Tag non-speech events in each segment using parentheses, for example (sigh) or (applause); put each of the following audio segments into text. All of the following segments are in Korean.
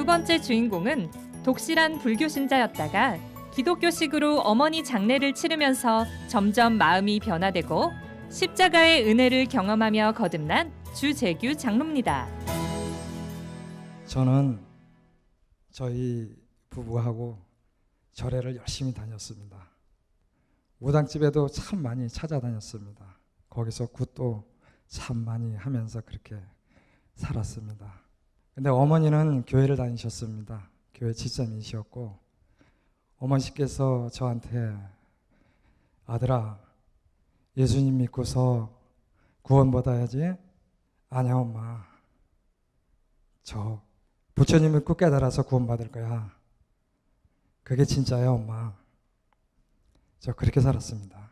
두 번째 주인공은 독실한 불교 신자였다가 기독교식으로 어머니 장례를 치르면서 점점 마음이 변화되고 십자가의 은혜를 경험하며 거듭난 주재규 장로입니다. 저는 저희 부부하고 절에를 열심히 다녔습니다. 무당집에도 참 많이 찾아다녔습니다. 거기서 굿도 참 많이 하면서 그렇게 살았습니다. 근데 어머니는 교회를 다니셨습니다. 교회 지점이셨고 어머니께서 저한테 아들아 예수님 믿고서 구원 받아야지. 아니야 엄마. 저 부처님 믿고 깨달아서 구원 받을 거야. 그게 진짜야 엄마. 저 그렇게 살았습니다.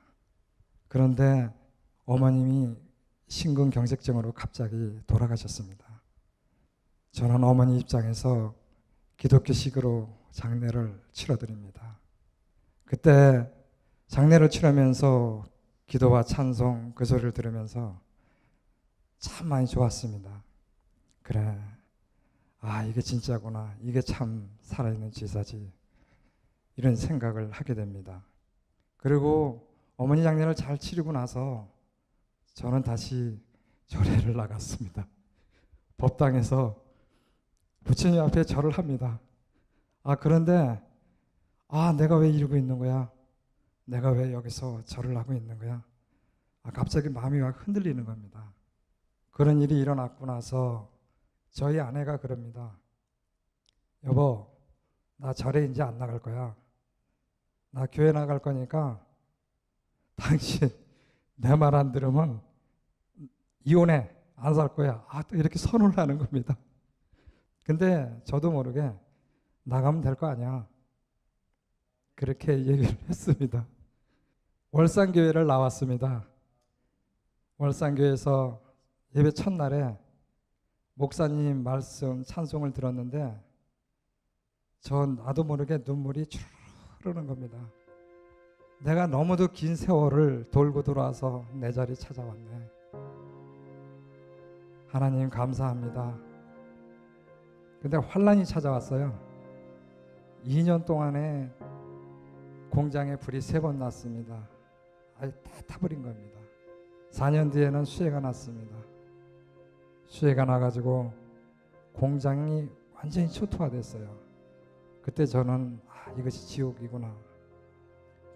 그런데 어머님이 심근경색증으로 갑자기 돌아가셨습니다 저는 어머니 입장에서 기독교식으로 장례를 치러드립니다. 그때 장례를 치르면서 기도와 찬송 그 소리를 들으면서 참 많이 좋았습니다. 그래. 아, 이게 진짜구나. 이게 참 살아있는 제사지. 이런 생각을 하게 됩니다. 그리고 어머니 장례를 잘 치르고 나서 저는 다시 (laughs) 절에를 나갔습니다. 법당에서 부처님 앞에 절을 합니다. 아, 그런데, 아, 내가 왜 이러고 있는 거야? 내가 왜 여기서 절을 하고 있는 거야? 아, 갑자기 마음이 막 흔들리는 겁니다. 그런 일이 일어났고 나서 저희 아내가 그럽니다. 여보, 나 절에 이제 안 나갈 거야. 나 교회 나갈 거니까 당신 내 말 안 들으면 이혼해. 안 살 거야. 아, 또 이렇게 선언을 하는 겁니다. 근데 저도 모르게 나가면 될 거 아니야. 그렇게 얘기를 (laughs) 했습니다. 월산교회를 나왔습니다. 월산교회에서 예배 첫날에 목사님 말씀 찬송을 들었는데 전 나도 모르게 눈물이 쭉 흐르는 겁니다. 내가 너무도 긴 세월을 돌고 돌아서 내 자리 찾아왔네. 하나님 감사합니다. 근데 환란이 찾아왔어요. 2년 동안에 공장에 불이 세 번 났습니다. 아예 다 타버린 겁니다. 4년 뒤에는 수해가 났습니다. 수해가 나가지고 공장이 완전히 초토화됐어요. 그때 저는 아, 이것이 지옥이구나.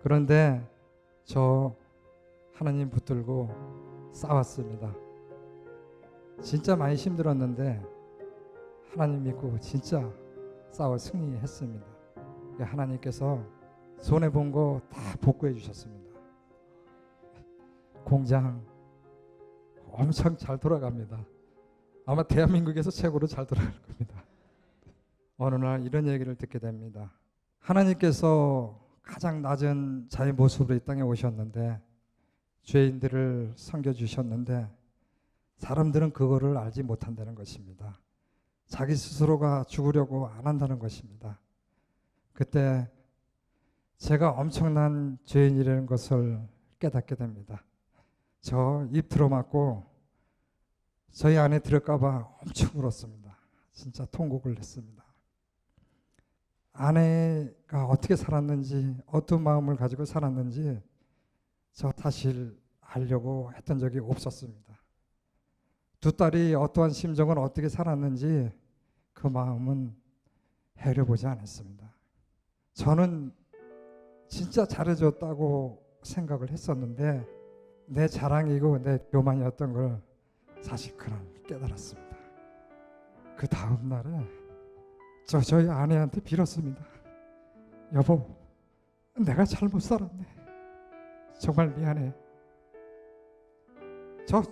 그런데 저 하나님 붙들고 싸웠습니다. 진짜 많이 힘들었는데 하나님 믿고 진짜 싸워 승리했습니다. 하나님께서 손해 본 거 다 복구해 주셨습니다. 공장 엄청 잘 돌아갑니다. 아마 대한민국에서 최고로 잘 돌아갈 겁니다. 어느 날 이런 얘기를 듣게 됩니다. 하나님께서 가장 낮은 자의 모습으로 이 땅에 오셨는데 죄인들을 섬겨 주셨는데 사람들은 그거를 알지 못한다는 것입니다. 자기 스스로가 죽으려고 안 한다는 것입니다. 그때 제가 엄청난 죄인이라는 것을 깨닫게 됩니다. 저 입 들어맞고 저희 안에 들을까봐 엄청 울었습니다. 진짜 통곡을 했습니다. 아내가 어떻게 살았는지, 어떤 마음을 가지고 살았는지 저 사실 알려고 했던 적이 없었습니다. 두 딸이 어떠한 심정을 어떻게 살았는지 그 마음은 해려보지 않았습니다. 저는 진짜 잘해줬다고 생각을 했었는데 내 자랑이고 내 교만이었던 걸 사실 그날 깨달았습니다. 그 다음 날에 저 저희 아내한테 빌었습니다. 여보, 내가 잘못 살았네. 정말 미안해. 저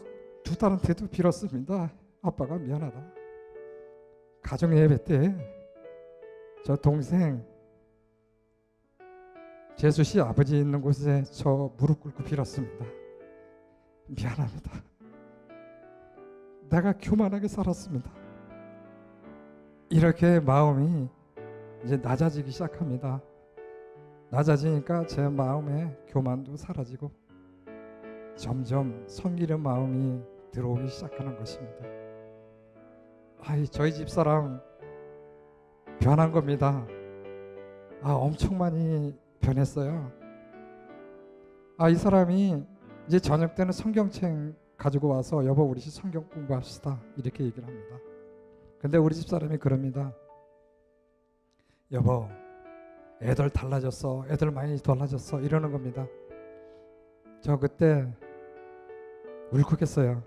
두 딸한테도 빌었습니다. 아빠가 미안하다. 가정 예배 때 저 동생 재수 씨 아버지 있는 곳에 저 무릎 꿇고 빌었습니다. 미안합니다. 내가 교만하게 살았습니다. 이렇게 마음이 이제 낮아지기 시작합니다. 낮아지니까 제 마음에 교만도 사라지고 점점 섬기는 마음이 들어오기 시작하는 것입니다. 아이 저희 집 사람 변한 겁니다. 아, 엄청 많이 변했어요. 아, 이 사람이 이제 저녁 때는 성경책 가지고 와서 여보 우리 집 성경 공부합시다. 이렇게 얘기를 합니다. 근데 우리 집 사람이 그럽니다. 여보, 애들 달라졌어. 애들 많이 달라졌어. 이러는 겁니다. 저 그때 울컥했어요.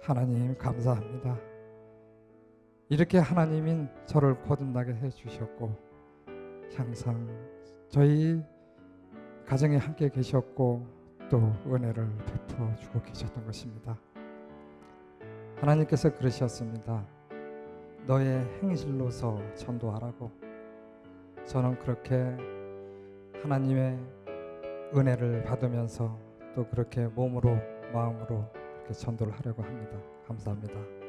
하나님 감사합니다. 이렇게 하나님인 저를 거듭나게 해 주셨고 항상 저희 가정에 함께 계셨고 또 은혜를 베풀어 주고 계셨던 것입니다. 하나님께서 그러셨습니다. 너의 행실로서 전도하라고 저는 그렇게 하나님의 은혜를 받으면서 또 그렇게 몸으로 마음으로 이렇게 전도를 하려고 합니다. 감사합니다.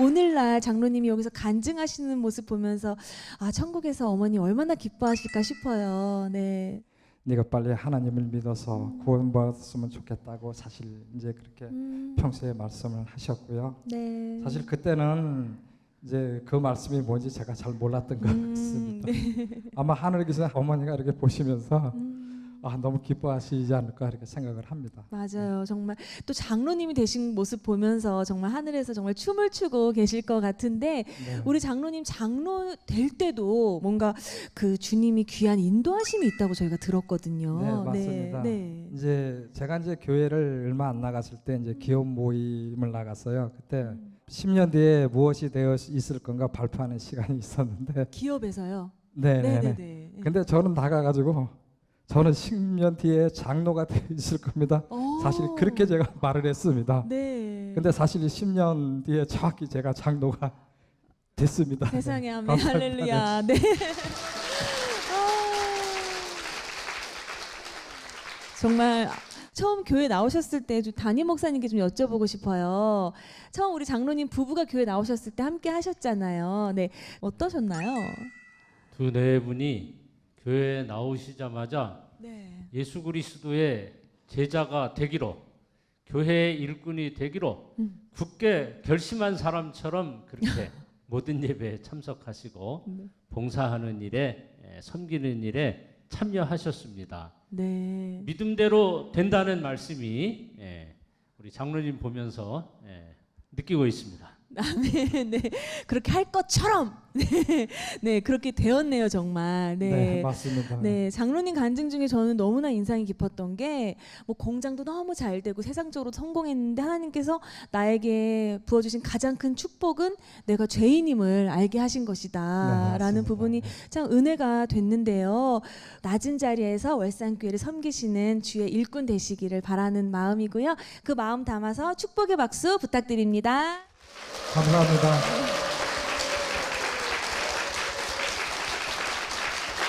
오늘날 장로님이 여기서 간증하시는 모습 보면서 아 천국에서 어머니 얼마나 기뻐하실까 싶어요. 네. 네가 빨리 하나님을 믿어서 구원받았으면 좋겠다고 사실 이제 그렇게 음, 평소에 말씀을 하셨고요. 네. 사실 그때는 이제 그 말씀이 뭔지 제가 잘 몰랐던 것 음, 같습니다. 네. 아마 하늘에 계신 어머니가 이렇게 보시면서 음, 아 너무 기뻐하시지 않을까 이렇게 생각을 합니다. 맞아요. 정말 또 장로님이 되신 모습 보면서 정말 하늘에서 정말 춤을 추고 계실 것 같은데 네. 우리 장로님 장로 될 때도 뭔가 그 주님이 귀한 인도하심이 있다고 저희가 들었거든요. 네, 맞습니다. 네. 이제 제가 이제 교회를 얼마 안 나갔을 때 이제 기업 모임을 나갔어요. 그때 음. 10년 뒤에 무엇이 되어 있을 건가 발표하는 시간이 있었는데 기업에서요. 네, 네, 네, 네, 네. 네. 근데 저는 나가 가지고 저는 10년 뒤에 장로가 (laughs) 되어 있을 겁니다. 오. 사실 그렇게 제가 말을 했습니다. 네. 근데 사실 10년 뒤에 정확히 제가 장로가 (laughs) 됐습니다. 세상에 아멘 감사합니다. 할렐루야. 네. (laughs) 아, 정말 처음 교회 나오셨을 때좀 담임 목사님께 좀 여쭤보고 싶어요. 처음 우리 장로님 부부가 교회 나오셨을 때 함께 하셨잖아요. 네. 어떠셨나요? 두 네 분이 교회에 나오시자마자 네. 예수 그리스도의 제자가 되기로 교회의 일꾼이 되기로 음. 굳게 결심한 사람처럼 그렇게 (laughs) 모든 예배에 참석하시고 네. 봉사하는 일에 에, 섬기는 일에 참여하셨습니다. 네. 믿음대로 된다는 말씀이 예, 우리 장로님 보면서 예, 느끼고 있습니다. 아멘. 네. 그렇게 할 것처럼 네. 네, 그렇게 되었네요, 정말. 네, 네. 맞습니다. 네, 장로님 간증 중에 저는 너무나 인상이 깊었던 게 뭐 공장도 너무 잘 되고 세상적으로 성공했는데 하나님께서 나에게 부어 주신 가장 큰 축복은 내가 죄인임을 알게 하신 네, 것이다라는 맞습니다. 부분이 참 은혜가 됐는데요. 낮은 자리에서 월산교회를 섬기시는 주의 일꾼 되시기를 바라는 마음이고요. 그 마음 담아서 축복의 박수 부탁드립니다. 감사합니다.